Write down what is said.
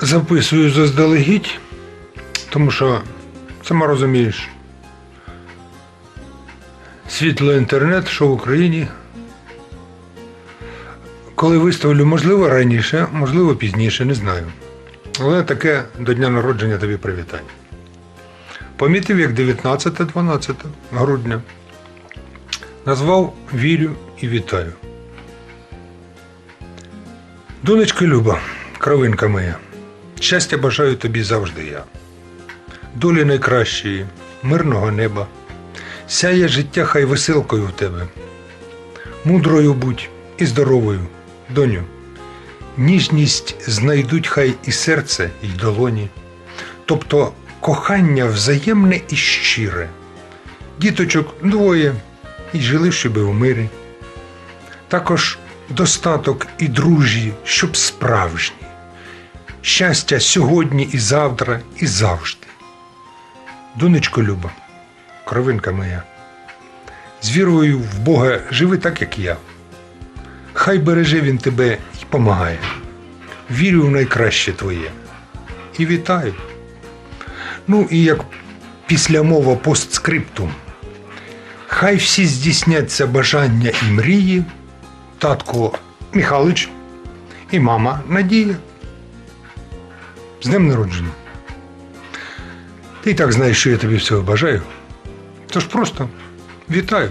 записую заздалегідь, тому що, сама розумієш, світло інтернет, що в Україні. Коли виставлю, можливо, раніше, можливо, пізніше, не знаю. Але таке до дня народження тобі привітання. Помітив, як 19-12 грудня. Назвав Вірю і вітаю. Донечко Люба, кровинка моя, щастя бажаю тобі завжди я. Долі найкращої, мирного неба, сяє життя хай веселкою в тебе. Мудрою будь і здоровою, доню. Ніжність знайдуть хай і серце, і долоні, тобто кохання взаємне і щире. Діточок двоє і жили щоби у мирі. Також достаток і дружі, щоб справжні. Щастя сьогодні і завтра, і завжди. Донечко Люба, кровинка моя, з вірою в Бога живи так, як я. Хай береже він тебе і помагає. Вірю в найкраще твоє. І вітаю. Ну і як після мова постскриптум. Хай всі здійсняться бажання і мрії, татко Михалич і мама Надія. З днем народження. Ти і так знаєш, що я тобі всього бажаю. Тож просто вітаю.